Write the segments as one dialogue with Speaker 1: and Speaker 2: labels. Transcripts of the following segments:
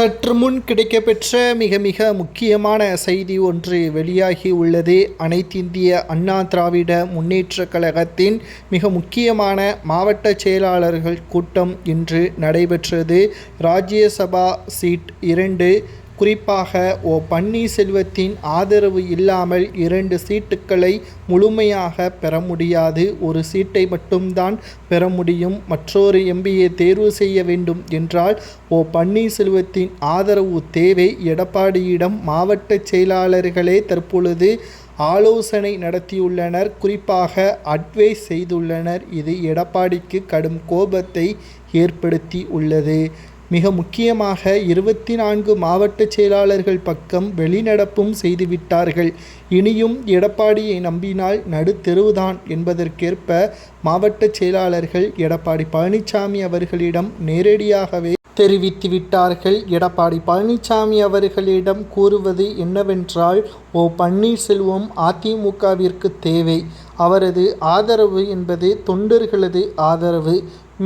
Speaker 1: சற்று முன் கிடைக்கப்பெற்ற மிக மிக முக்கியமான செய்தி ஒன்று வெளியாகி உள்ளது. அனைத்திந்திய அண்ணா திராவிட முன்னேற்ற கழகத்தின் மிக முக்கியமான மாவட்ட செயலாளர்கள் கூட்டம் இன்று நடைபெற்றது. ராஜ்யசபா சீட் இரண்டு குறிப்பாக ஓ பன்னீர்செல்வத்தின் ஆதரவு இல்லாமல் இரண்டு சீட்டுக்களை முழுமையாக பெற முடியாது. ஒரு சீட்டை மட்டும்தான் பெற முடியும். மற்றொரு எம்பியை தேர்வு செய்ய வேண்டும் என்றால் ஓ பன்னீர்செல்வத்தின் ஆதரவு தேவை. எடப்பாடியிடம் மாவட்ட செயலாளர்களே தற்பொழுது ஆலோசனை நடத்தியுள்ளனர். குறிப்பாக அட்வைஸ் செய்துள்ளனர். இது எடப்பாடிக்கு கடும் கோபத்தை ஏற்படுத்தி உள்ளது மிக முக்கியமாக இருபத்தி நான்கு மாவட்ட செயலாளர்கள் பக்கம் வெளிநடப்பும் செய்துவிட்டார்கள். இனியும் எடப்பாடியை நம்பினால் நடுத்தெருவுதான் என்பதற்கேற்ப மாவட்ட செயலாளர்கள் எடப்பாடி பழனிசாமி அவர்களிடம் நேரடியாகவே தெரிவித்து விட்டார்கள். எடப்பாடி பழனிசாமி அவர்களிடம் கூறுவது என்னவென்றால் ஓ பன்னீர்செல்வம் அதிமுகவிற்கு தேவை. அவரது ஆதரவு என்பது தொண்டர்களது ஆதரவு.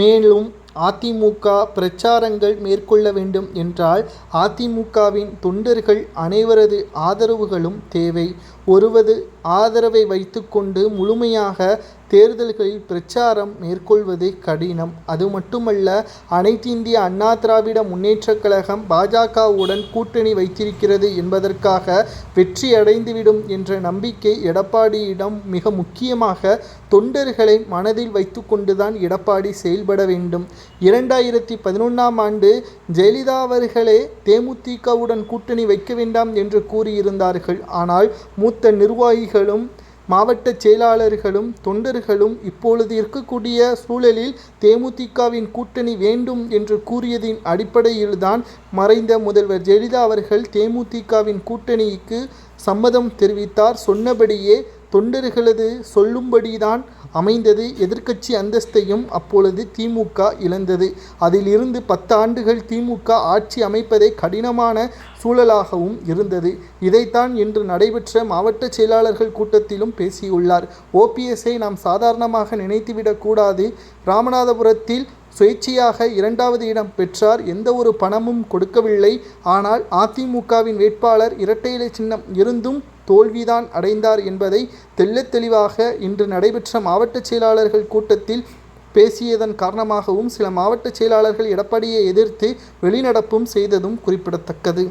Speaker 1: மேலும் அதிமுக பிரச்சாரங்கள் மேற்கொள்ள வேண்டும் என்றால் அதிமுகவின் தொண்டர்கள் அனைவரது ஆதரவுகளும் தேவை. ஒருவது ஆதரவை வைத்துக்கொண்டு முழுமையாக தேர்தல்களில் பிரச்சாரம் மேற்கொள்வது கடினம். அது மட்டுமல்ல அனைத்து இந்திய அண்ணா திராவிட முன்னேற்றக் கழகம் பாஜகவுடன் கூட்டணி வைத்திருக்கிறது என்பதற்காக வெற்றி அடைந்துவிடும் என்ற நம்பிக்கை எடப்பாடியிடம் மிக முக்கியமாக தொண்டர்களை மனதில் வைத்துக்கொண்டுதான் எடப்பாடி செயல்பட வேண்டும். இரண்டாயிரத்தி பதினொன்றாம் ஆண்டு ஜெயலலிதா அவர்களே தேமுதிகவுடன் கூட்டணி வைக்க வேண்டாம் என்று கூறியிருந்தார்கள். ஆனால் மூத்த நிர்வாகிகள் நிர்வாகிகளும் மாவட்ட செயலாளர்களும் தொண்டர்களும் இப்பொழுது இருக்கக்கூடிய சூழலில் தேமுதிகவின் கூட்டணி வேண்டும் என்று கூறியதின் அடிப்படையில்தான் மறைந்த முதல்வர் ஜெயலலிதா அவர்கள் தேமுதிகவின் கூட்டணிக்கு சம்மதம் தெரிவித்தார். சொன்னபடியே தொண்டர்களது சொல்லும்படிதான் அமைந்தது. எதிர்க்கட்சி அந்தஸ்தையும் அப்பொழுது திமுக இழந்தது. அதிலிருந்து பத்து ஆண்டுகள் திமுக ஆட்சி அமைப்பதே கடினமான சூழலாகவும் இருந்தது. இதைத்தான் இன்று நடைபெற்ற மாவட்ட செயலாளர்கள் கூட்டத்திலும் பேசியுள்ளார். ஓபிஎஸ்ஐ நாம் சாதாரணமாக நினைத்துவிடக்கூடாது. ராமநாதபுரத்தில் சுயேட்சையாக இரண்டாவது இடம் பெற்றார். எந்த ஒரு பணமும் கொடுக்கவில்லை. ஆனால் அதிமுகவின் வேட்பாளர் இரட்டையிலை சின்னம் இருந்தும் தோல்விதான் அடைந்தார் என்பதை தெள்ளத் தெளிவாக இன்று நடைபெற்ற மாவட்ட செயலாளர்கள் கூட்டத்தில் பேசியதன் காரணமாகவும் சில மாவட்ட செயலாளர்கள் எடப்பாடியை எதிர்த்து வெளிநடப்பும் செய்ததும் குறிப்பிடத்தக்கது.